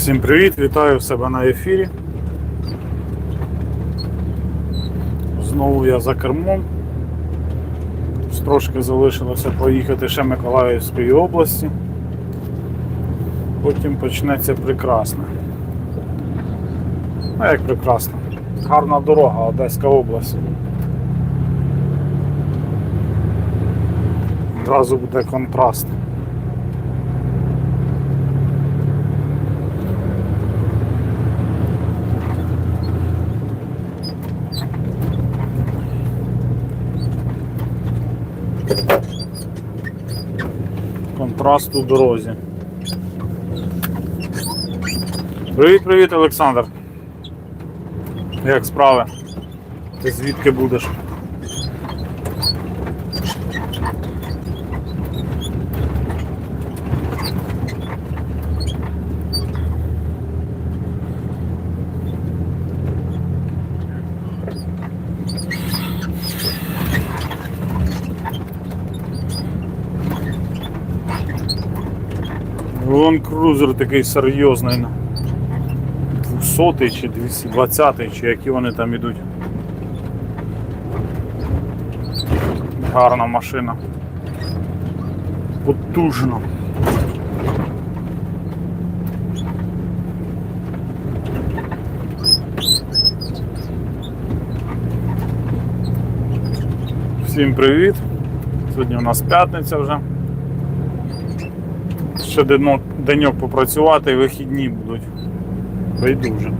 Всім привіт, вітаю в себе на ефірі. Знову я за кермом. Трошки залишилося поїхати ще Миколаївської області. Потім почнеться прекрасне. Ну як прекрасно. Гарна дорога, Одеська область. Одразу буде контраст. Контраст у дорозі. Привіт, привіт, Олександр. Як справи? Ти звідки будеш? Крузер такий серйозний. 200 чи 220 чи які вони там ідуть. Гарна машина. Потужно. Всім привіт! Сьогодні у нас п'ятниця вже. Ще деньок попрацювати вихідні будуть. Вийду вже.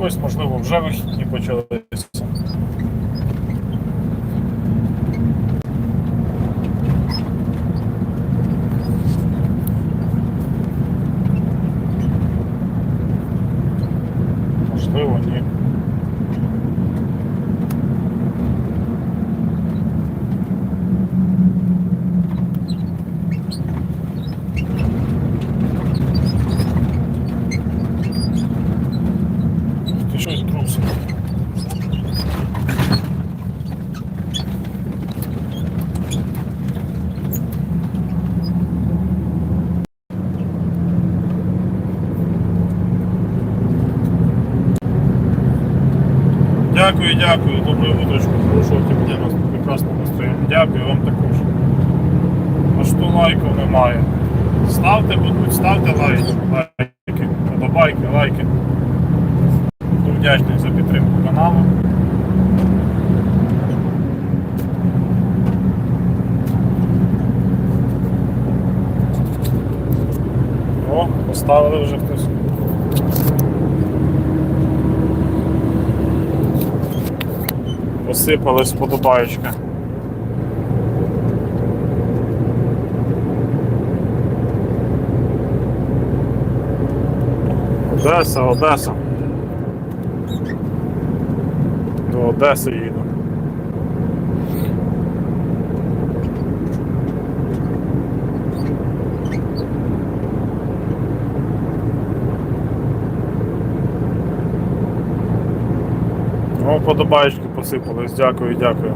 Ось, можливо, вже вихідні почалися. Можливо, ні. Ти щось трусить. Дякую. Доброе утречко. Хорошого дня вас прекрасного настроєння. Дякую вам також. А що лайків немає? Ставте, будь, ставте лайки, лайки, подобайки, лайки. Буду вдячний за підтримку каналу. О, поставили вже хтось. Посипалась подобаєчка. Одеса, Одеса. До Одеси їду. О, подобаєчки посипались. Дякую, дякую.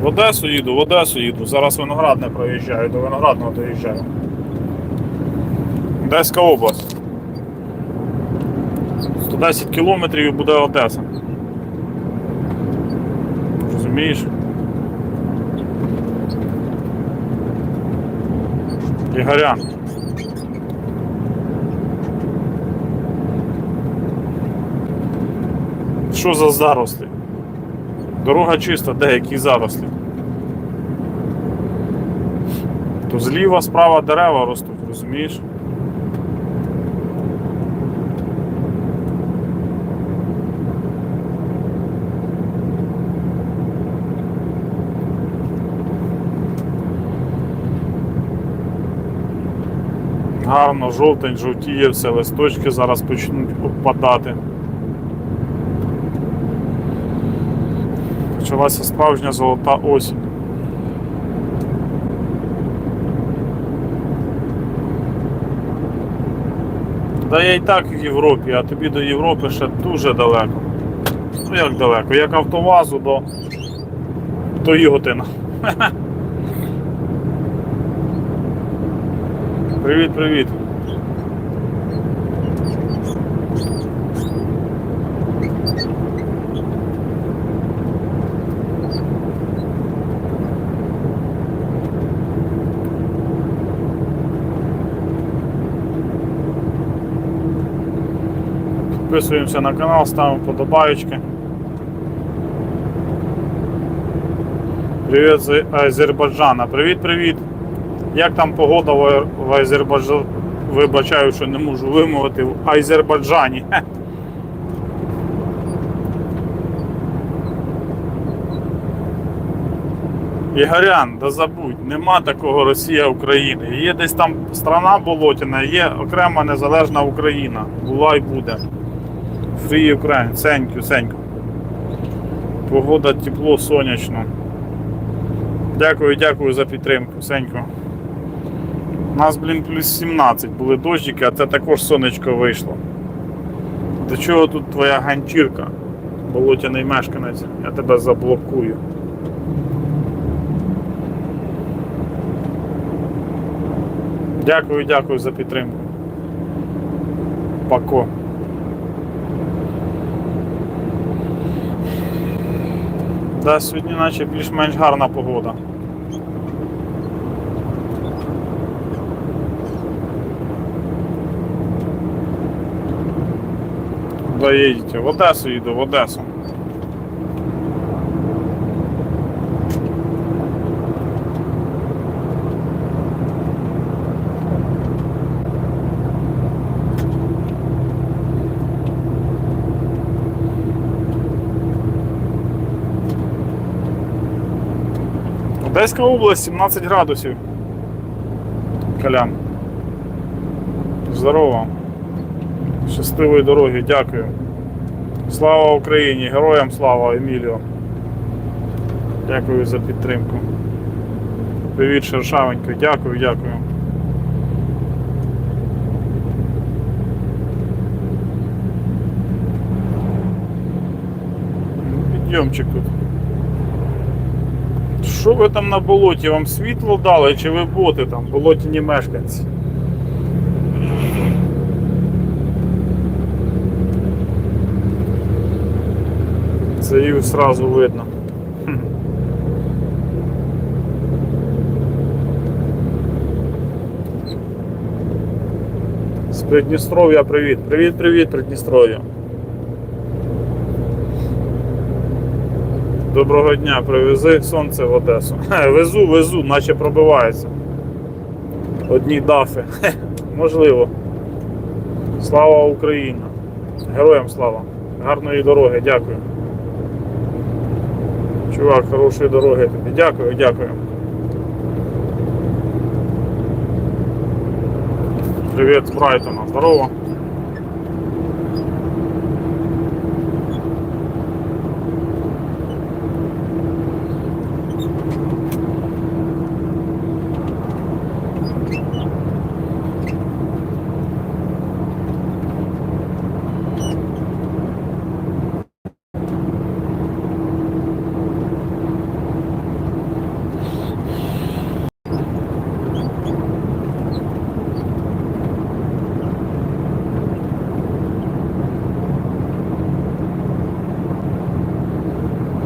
В Одесу їду, в Одесу їду. Зараз виноград не проїжджаю, до виноградного доїжджаю. Одеська область. 110 кілометрів і буде Одеса. Розумієш? Ігорян. Що за зарослі? Дорога чиста, деякі зарослі. То зліва, справа дерева ростуть, розумієш? Гарно, жовтень, жовтіє, все, листочки зараз почнуть опадати. Почалася справжня золота осінь. Та я і так в Європі, а тобі до Європи ще дуже далеко. Ну як далеко? Як автовазу до, до Іготина. Привіт, привіт. Підписуємося на канал, ставимо подобаєчки. Привіт з Азербайджана. Привіт, привіт. Як там погода в Азербайджані? Вибачаю, що не можу вимовити в Азербайджані. Ігорян, да забудь, нема такого Росія України. Є десь там страна болотяна, є окрема незалежна Україна. Була і буде. Free Ukraine, сеньку, сеньку. Погода тепло, сонячно. Дякую, дякую за підтримку, Сенько. У нас, блін, плюс 17 були дощики, а це також сонечко вийшло. До чого тут твоя ганчірка? Болотяний мешканець, я тебе заблокую. Дякую, дякую за підтримку. Пако. Да, сьогодні наче більш-менш гарна погода. Куда їдете? В Одесу їду, в Одесу. Одеська область, 17 градусів. Колян. Здорово. Щасливої дороги, дякую. Слава Україні! Героям слава Еміліо. Дякую за підтримку. Привіт, Шершавенько. Дякую, дякую. Ну, Підйомчик тут. Що ви там на болоті? Вам світло дали чи ви боти там, болотяні мешканці? Це їх сразу видно. З Придністров'я привіт. Привіт, привіт, Придністров'я. Доброго дня, привези сонце в Одесу. Везу, везу, наче пробивається. Одні дафи. Можливо. Слава Україні! Героям слава! Гарної дороги, дякую. Чувак, хорошої дороги тобі. Дякую, дякую. Привіт Брайтона. Здорово.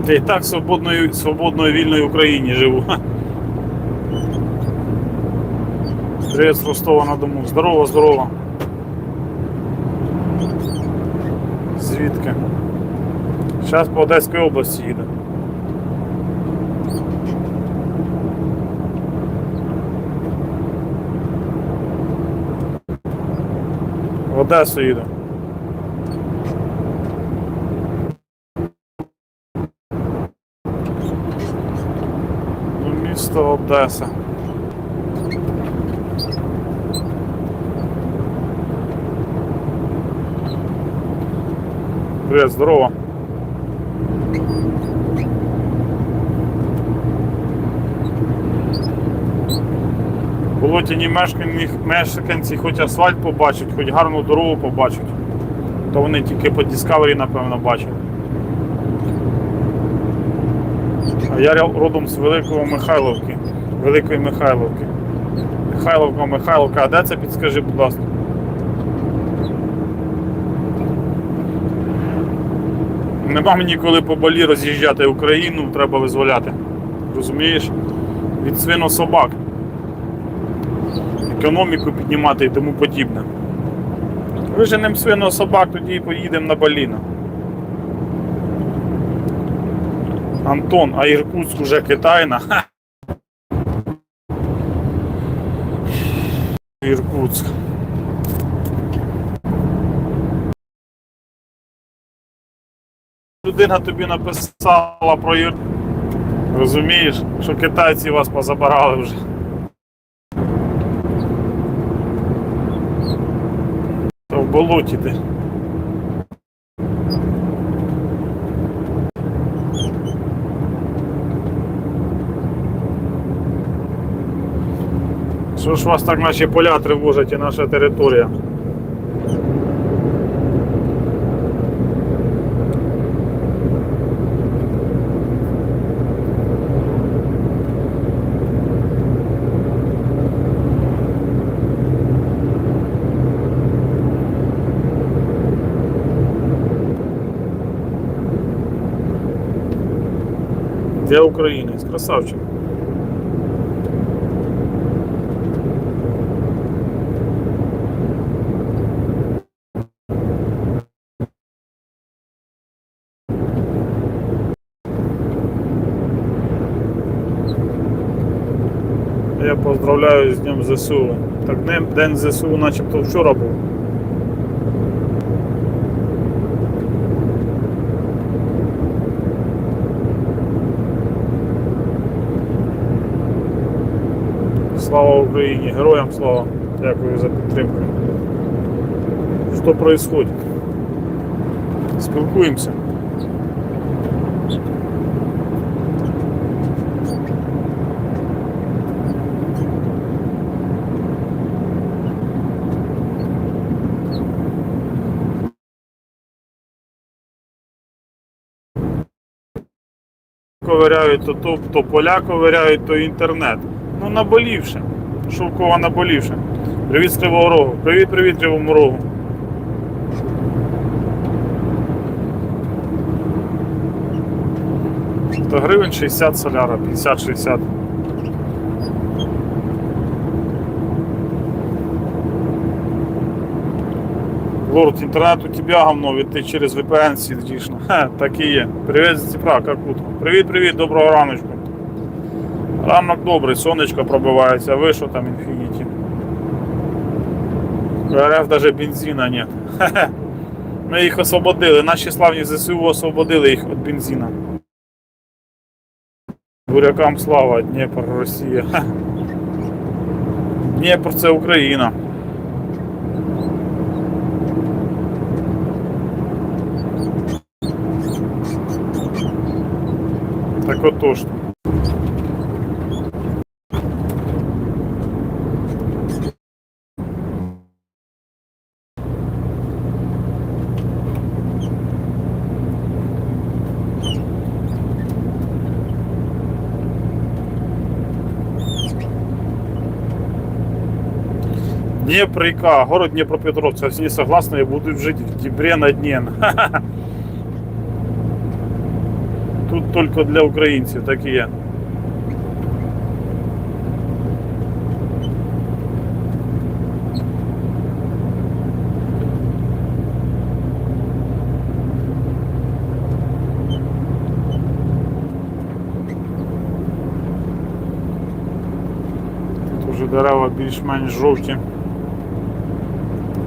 Я і так в свободної, свободної вільної Україні живу. Привіт з Ростова на дому. Здорово, здорово. Звідки? Зараз по Одеській області їде. В Одесу їду. місто Одеса. Привіт, здорово. Болотяні мешканці хоч асфальт побачать, хоч гарну дорогу побачать, то вони тільки по Діскавері, напевно, бачать. Я родом з Великого Михайловки. Великої Михайловки. Михайловка, Михайловка, а де це підскажи, будь ласка? Нема мені коли по балі роз'їжджати Україну, треба визволяти. Розумієш? Від свинособак. Економіку піднімати і тому подібне. Виженемо свинособак, тоді поїдемо на Баліна. Антон, а Іркутськ уже Китайна? Ха. Іркутськ. Людина тобі написала про Ір... Розумієш, що китайці вас позабирали вже. Та в болоті ти. Що ж вас так наші поля тривожать і наша територія? Я українець, красавчик. Поздравляю з Днем ЗСУ. Так День, День ЗСУ начебто вчора був. Слава Україні! Героям слава! Дякую за підтримку. Що происходит? Спілкуємося. Ковиряють то то, то поля ковиряють, то інтернет. Ну наболівше. Шовкова наболівше. Привіт з Кривого Рогу. Привіт, привіт, Кривому Рогу. То гривень 60 соляра, 50-60. Лорд, интернет у тебя говно, ты через VPN сидишь. Ну, Ха, так і є. Привіт з Дніпра, як утро. Привіт, привіт, доброго раночку. Ранок добрий, сонечко пробивається, ви що там інфініті? РФ даже бензина нет. Ми їх освободили, наші славні ЗСУ освободили їх від бензина. Бурякам слава, Дніпр, Росія. Ха. Дніпр це Україна. Так отож. Днеприка, город Днепропетровск. Все согласны и будут жить в Днепре на дне. Тут только для українців, так і є. Тут уже дерева більш-менш жовті.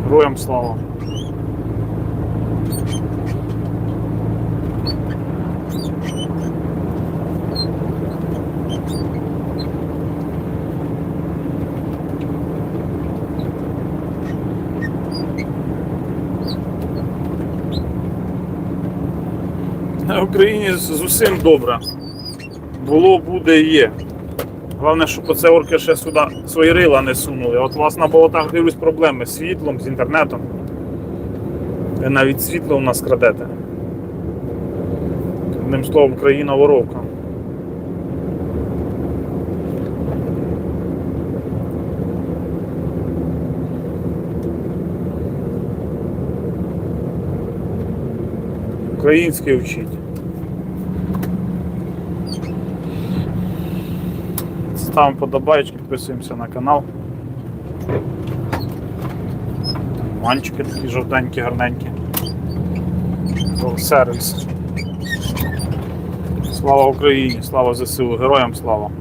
Героям слава. На Україні з усім добре. Було, буде і є. Головне, щоб оце орки ще сюди свої рила не сунули. От у вас на болотах дивлюсь проблеми з світлом, з інтернетом. Ви навіть світло у нас крадете. Одним словом, країна воровка. Українське вчить. Ставимо подобаєчки, підписуємося на канал. Манчики такі жовтенькі, гарненькі. Сервіс. Слава Україні, слава ЗСУ, героям слава.